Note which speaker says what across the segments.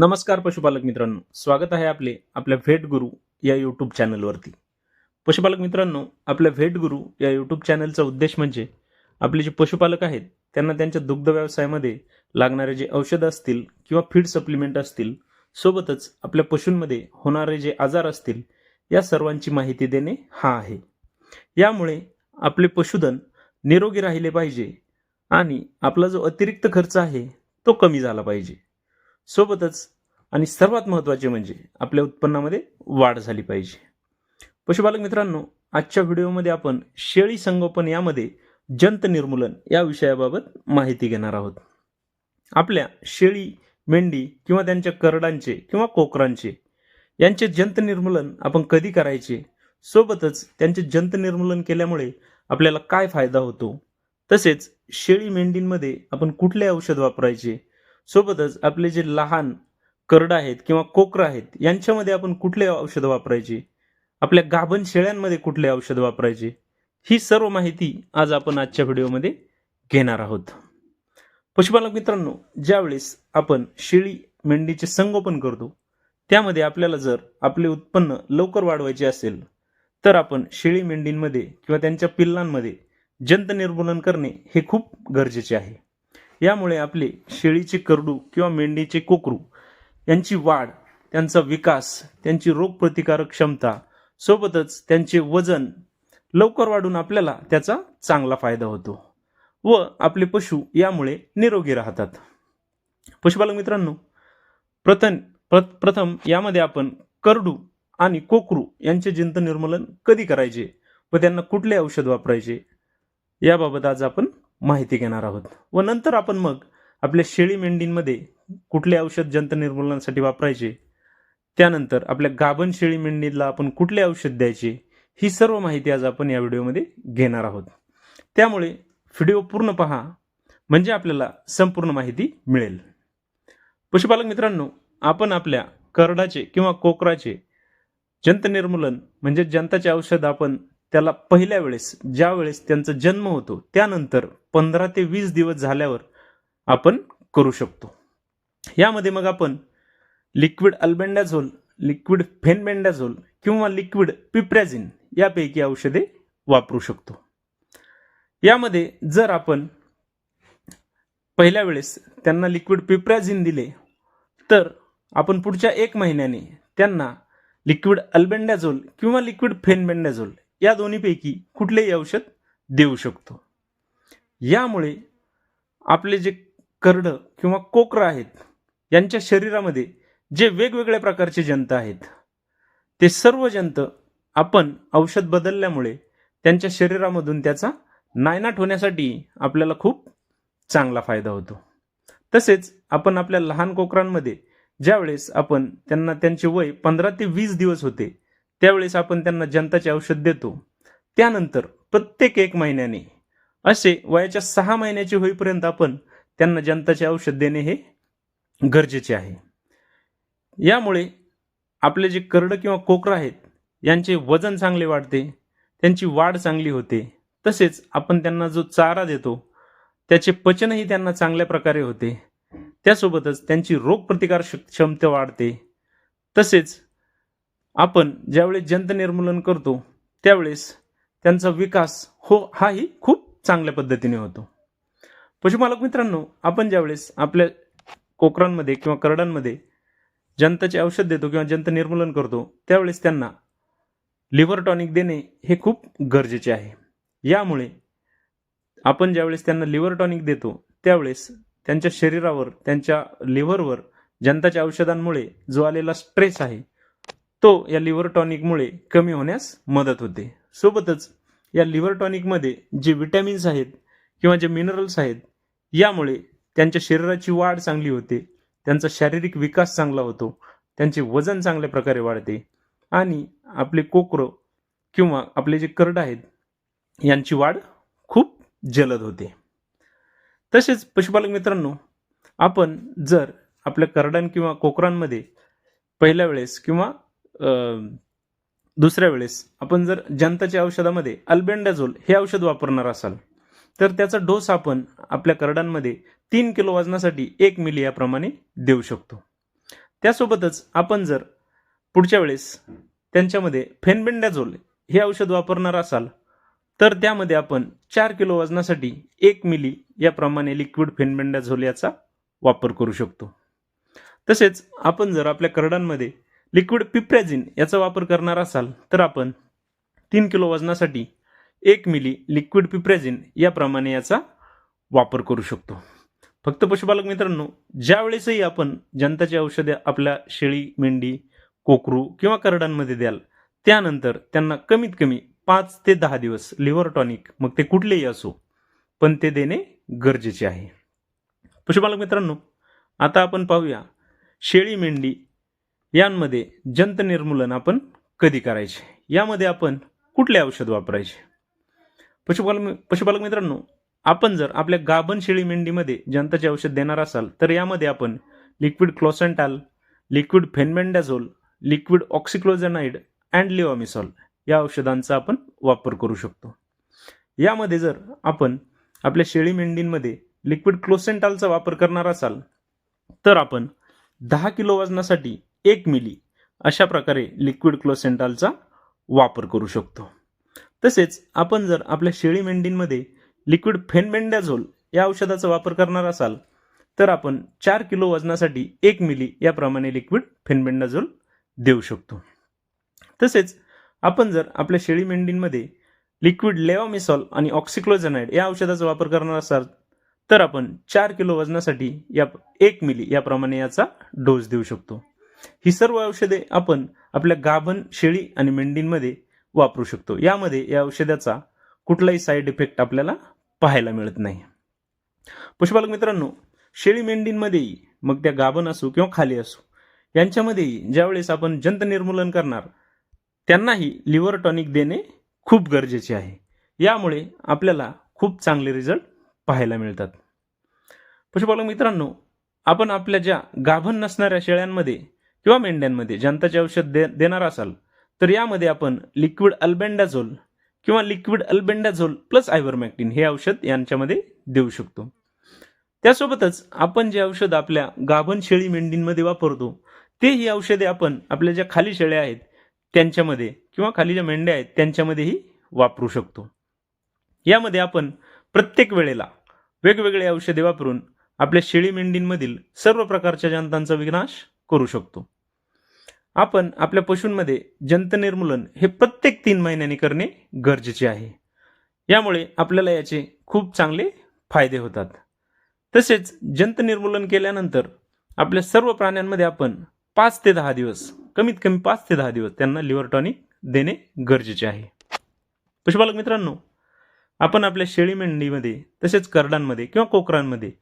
Speaker 1: नमस्कार पशुपालक मित्रांनो. स्वागत आहे आपले आपल्या भेट गुरु या यूट्यूब चॅनलवरती पशुपालक मित्रांनो आपल्या भेट गुरु या यूट्यूब चॅनलचा उद्देश म्हणजे आपले जे पशुपालक आहेत त्यांना त्यांच्या दुग्ध व्यवसायामध्ये लागणारे जे औषधं असतील किंवा फीड सप्लिमेंट असतील सोबतच आपल्या पशूंमध्ये होणारे जे आजार असतील या सर्वांची माहिती देणे हा आहे. यामुळे आपले पशुधन निरोगी राहिले पाहिजे आणि आपला जो अतिरिक्त खर्च आहे तो कमी झाला पाहिजे. सोबतच आणि सर्वात महत्त्वाचे म्हणजे आपल्या उत्पन्नामध्ये वाढ झाली पाहिजे. पशुपालक मित्रांनो आजच्या व्हिडिओमध्ये आपण शेळी संगोपन यामध्ये जंत निर्मूलन या विषयाबाबत माहिती घेणार आहोत. आपल्या शेळी मेंढी किंवा त्यांच्या करडांचे किंवा कोकरांचे यांचे जंत निर्मूलन आपण कधी करायचे? सोबतच त्यांचे जंत निर्मूलन केल्यामुळे आपल्याला काय फायदा होतो? तसेच शेळी मेंढींमध्ये आपण कुठले औषध वापरायचे? सोबतच आपले जे लहान करडं आहेत किंवा कोकरं आहेत यांच्यामध्ये आपण कुठले औषधं वापरायचे? आपल्या गाभण शेळ्यांमध्ये कुठले औषध वापरायचे? ही सर्व माहिती आज आपण आजच्या व्हिडिओमध्ये घेणार आहोत. पशुपालक मित्रांनो ज्यावेळेस आपण शेळी मेंढीचे संगोपन करतो त्यामध्ये आपल्याला जर आपले उत्पन्न लवकर वाढवायचे असेल तर आपण शेळी मेंढींमध्ये किंवा त्यांच्या पिल्लांमध्ये जंत निर्मूलन करणे हे खूप गरजेचे आहे. यामुळे आपले शेळीचे करडू किंवा मेंढीचे कोकरू यांची वाढ त्यांचा विकास त्यांची रोगप्रतिकारक क्षमता सोबतच त्यांचे वजन लवकर वाढून आपल्याला त्याचा चांगला फायदा होतो व आपले पशु यामुळे निरोगी राहतात. पशुपालक मित्रांनो प्रथम प्र- प्रथम यामध्ये आपण करडू आणि कोकरू यांचे जंत निर्मूलन कधी करायचे व त्यांना कुठले औषध वापरायचे याबाबत आज आपण माहिती घेणार आहोत. व नंतर आपण मग आपल्या शेळी मेंढींमध्ये कुठले औषध जंतनिर्मूलनासाठी वापरायचे त्यानंतर आपल्या गाभण शेळी मेंढीला आपण कुठले औषध द्यायचे ही सर्व माहिती आज आपण या व्हिडिओमध्ये घेणार आहोत. त्यामुळे व्हिडिओ पूर्ण पहा म्हणजे आपल्याला संपूर्ण माहिती मिळेल. पशुपालक मित्रांनो आपण आपल्या करडाचे किंवा कोकराचे जंतनिर्मूलन म्हणजे जंताचे औषध आपण त्याला पहिल्या वेळेस ज्या वेळेस त्यांचा जन्म होतो त्यानंतर पंधरा ते वीस दिवस झाल्यावर आपण करू शकतो. यामध्ये मग आपण लिक्विड अल्बेंडाझोल लिक्विड फेनबेंडाझोल किंवा लिक्विड पिप्रॅझिन यापैकी औषधे वापरू शकतो. यामध्ये जर आपण पहिल्या वेळेस त्यांना लिक्विड पिप्रॅझिन दिले तर आपण पुढच्या एक महिन्याने त्यांना लिक्विड अल्बेंडाझोल किंवा लिक्विड फेनबेंडाझोल या दोन्हीपैकी कुठलेही औषध देऊ शकतो. यामुळे आपले जे करडं किंवा कोकरं आहेत यांच्या शरीरामध्ये जे वेगवेगळ्या प्रकारचे जंत आहेत ते सर्व जंत आपण औषध बदलल्यामुळे त्यांच्या शरीरामधून त्याचा नायनाट होण्यासाठी आपल्याला खूप चांगला फायदा होतो. तसेच आपण आपल्या लहान कोकरांमध्ये ज्यावेळेस आपण त्यांना त्यांचे वय पंधरा ते वीस दिवस होते त्यावेळेस आपण त्यांना जनताचे औषध देतो. त्यानंतर प्रत्येक एक महिन्याने असे वयाच्या सहा महिन्याचे होईपर्यंत आपण त्यांना जनताचे औषध देणे हे गरजेचे आहे. यामुळे आपले जे करडं किंवा कोकरं आहेत यांचे वजन चांगले वाढते त्यांची वाढ चांगली होते. तसेच आपण त्यांना जो चारा देतो त्याचे पचनही त्यांना चांगल्या प्रकारे होते. त्यासोबतच त्यांची रोगप्रतिकार क्षमता वाढते. तसेच आपण ज्यावेळेस जंत निर्मूलन करतो त्यावेळेस त्यांचा विकास हो हाही खूप चांगल्या पद्धतीने होतो. पशुपालक मित्रांनो आपण ज्यावेळेस आपल्या कोकरांमध्ये किंवा करडांमध्ये जंताचे औषध देतो किंवा जंत निर्मूलन करतो त्यावेळेस त्यांना लिव्हर टॉनिक देणे हे खूप गरजेचे आहे. यामुळे आपण ज्यावेळेस त्यांना लिव्हर टॉनिक देतो त्यावेळेस त्यांच्या शरीरावर त्यांच्या लिव्हरवर जंताच्या औषधांमुळे जो आलेला स्ट्रेस आहे तो या लिव्हर टॉनिकमुळे कमी होण्यास मदत होते. सोबतच या लिव्हर टॉनिकमध्ये जे विटॅमिन्स आहेत किंवा जे मिनरल्स आहेत यामुळे त्यांच्या शरीराची वाढ चांगली होते त्यांचा शारीरिक विकास चांगला होतो त्यांचे वजन चांगल्या प्रकारे वाढते आणि आपले कोकरं किंवा आपले जे करड आहेत यांची वाढ खूप जलद होते. तसेच पशुपालक मित्रांनो आपण जर आपल्या करडां किंवा कोकरांमध्ये पहिल्या वेळेस किंवा दुसऱ्या वेळेस आपण जर जंताच्या औषधामध्ये अल्बेंडाझोल हे औषध वापरणार असाल तर त्याचा डोस आपण आपल्या करडांमध्ये तीन किलो वजनासाठी एक मिली याप्रमाणे देऊ शकतो. त्यासोबतच आपण जर पुढच्या वेळेस त्यांच्यामध्ये फेनबेंडाझोल हे औषध वापरणार असाल तर त्यामध्ये आपण चार किलो वजनासाठी एक मिली याप्रमाणे लिक्विड फेनबेंडाझोल याचा वापर करू शकतो. तसेच आपण जर आपल्या करडांमध्ये लिक्विड पिप्रॅझिन याचा वापर करणार असाल तर आपण तीन किलो वजनासाठी एक मिली लिक्विड पिप्रॅझिन याप्रमाणे याचा वापर करू शकतो. फक्त पशुपालक मित्रांनो ज्यावेळेसही आपण जनताची औषधे आपल्या शेळी मेंढी कोकरू किंवा करडांमध्ये द्याल त्यानंतर त्यांना कमीत कमी पाच ते दहा दिवस लिव्हर टॉनिक मग ते कुठलेही असो पण ते देणे गरजेचे आहे. पशुपालक मित्रांनो आता आपण पाहूया शेळी मेंढी यांमध्ये जंत निर्मूलन आपण कधी करायचे? यामध्ये आपण कुठले औषध वापरायचे? पशुपालक पशुपालक मित्रांनो आपण जर आपल्या गाभण शेळी मेंढीमध्ये जंताचे औषध देणार असाल तर यामध्ये आपण liquid closantel liquid fenbendazole liquid oxyclozanide and levamisole या औषधांचा आपण वापर करू शकतो. यामध्ये जर आपण आपल्या शेळी मेंढींमध्ये लिक्विड क्लोसेंटालचा वापर करणार असाल तर आपण दहा किलो वजनासाठी एक मिली अशा प्रकारे लिक्विड क्लोसेंटालचा वापर करू शकतो. तसेच आपण जर आपल्या शेळी मेंढींमध्ये लिक्विड फेनमेंडाझोल या औषधाचा वापर करणार असाल तर आपण चार किलो वजनासाठी एक मिली याप्रमाणे लिक्विड फेनमेंडाझोल देऊ शकतो. तसेच आपण जर आपल्या शेळी मेंढींमध्ये लिक्विड लेवामिसॉल आणि ऑक्सिक्लोजनाइड या औषधाचा वापर करणार असाल तर आपण चार किलो वजनासाठी या एक मिली याप्रमाणे याचा डोस देऊ शकतो. ही सर्व औषधे आपण आपल्या गाभण शेळी आणि मेंढींमध्ये वापरू शकतो. यामध्ये या औषधाचा कुठलाही साईड इफेक्ट आपल्याला पाहायला मिळत नाही. पशुपालक मित्रांनो शेळी मेंढींमध्येही मग त्या गाभण असो किंवा खाली असो यांच्यामध्येही ज्यावेळेस आपण जंत निर्मूलन करणार त्यांनाही लिव्हर टॉनिक देणे खूप गरजेचे आहे. यामुळे आपल्याला खूप चांगले रिझल्ट पाहायला मिळतात. पशुपालक मित्रांनो आपण आपल्या ज्या गाभण नसणाऱ्या शेळ्यांमध्ये किंवा मेंढ्यांमध्ये जंताचे औषध दे देणार असाल तर यामध्ये आपण लिक्विड अल्बेंडाझोल किंवा लिक्विड अल्बेंडाझोल प्लस आयव्हरमॅक्टिन हे औषध यांच्यामध्ये देऊ शकतो. त्यासोबतच आपण जे औषध आपल्या गाभण शेळी मेंढींमध्ये वापरतो ते ही औषधे आपण आपल्या ज्या खाली शेळ्या आहेत त्यांच्यामध्ये किंवा खाली ज्या मेंढ्या आहेत त्यांच्यामध्येही वापरू शकतो. यामध्ये आपण प्रत्येक वेळेला वेगवेगळे औषधे वापरून आपल्या शेळी मेंढींमधील सर्व प्रकारच्या जंतांचा विनाश करू शकतो. आपण आपल्या पशूंमध्ये जंत निर्मूलन हे प्रत्येक तीन महिन्यांनी करणे गरजेचे आहे. यामुळे आपल्याला याचे खूप चांगले फायदे होतात. तसेच जंत निर्मूलन केल्यानंतर आपल्या सर्व प्राण्यांमध्ये आपण पाच ते दहा दिवस कमीत कमी पाच ते दहा दिवस त्यांना लिव्हर टॉनिक देणे गरजेचे आहे. पशुपालक मित्रांनो आपण आपल्या शेळी मेंढीमध्ये तसेच करडांमध्ये किंवा कोकरांमध्ये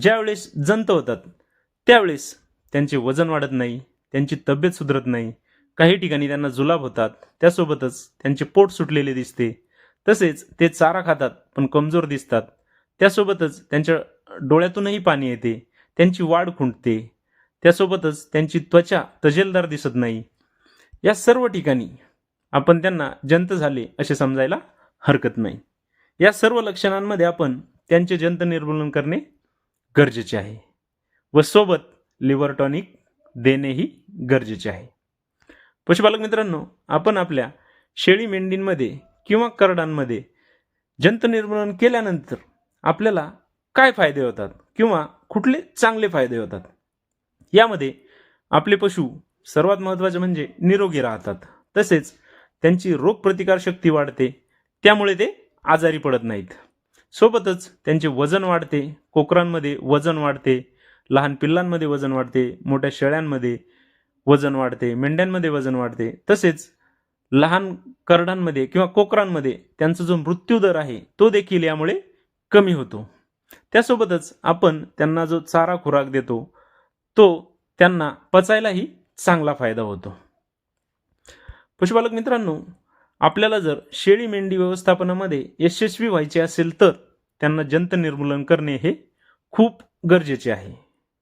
Speaker 1: ज्यावेळेस जंत होतात त्यावेळेस त्यांचे वजन वाढत नाही त्यांची तब्येत सुधरत नाही. काही ठिकाणी त्यांना जुलाब होतात. त्यासोबतच त्यांचे पोट सुटलेले दिसते. तसेच ते चारा खातात पण कमजोर दिसतात. त्यासोबतच त्यांच्या डोळ्यातूनही पाणी येते. त्यांची वाढ खुंटते. त्यासोबतच त्यांची त्वचा तजेलदार दिसत नाही. या सर्व ठिकाणी आपण त्यांना जंत झाले असे समजायला हरकत नाही. या सर्व लक्षणांमध्ये आपण त्यांचे जंत निर्मूलन करणे गरजेचे आहे. व सोबत लिव्हर टॉनिक देणेही गरजेचे आहे. पशुपालक मित्रांनो आपण आपल्या शेळी मेंढींमध्ये किंवा करडांमध्ये जंत निर्मूलन केल्यानंतर आपल्याला काय फायदे होतात किंवा कुठले चांगले फायदे होतात? यामध्ये आपले पशु सर्वात महत्त्वाचे म्हणजे निरोगी राहतात. तसेच त्यांची रोगप्रतिकारशक्ती वाढते त्यामुळे ते आजारी पडत नाहीत. सोबतच त्यांचे वजन वाढते कोकरांमध्ये वजन वाढते लहान पिल्लांमध्ये वजन वाढते मोठ्या शेळ्यांमध्ये वजन वाढते मेंढ्यांमध्ये वजन वाढते. तसेच लहान करडांमध्ये किंवा कोकरांमध्ये त्यांचा जो मृत्यूदर आहे तो देखील यामुळे कमी होतो. त्यासोबतच आपण त्यांना जो चारा खुराक देतो तो त्यांना पचायलाही चांगला फायदा होतो. पशुपालक मित्रांनो आपल्याला जर शेळी मेंढी व्यवस्थापनामध्ये यशस्वी व्हायचे असेल तर त्यांना जंत निर्मूलन करणे हे खूप गरजेचे आहे.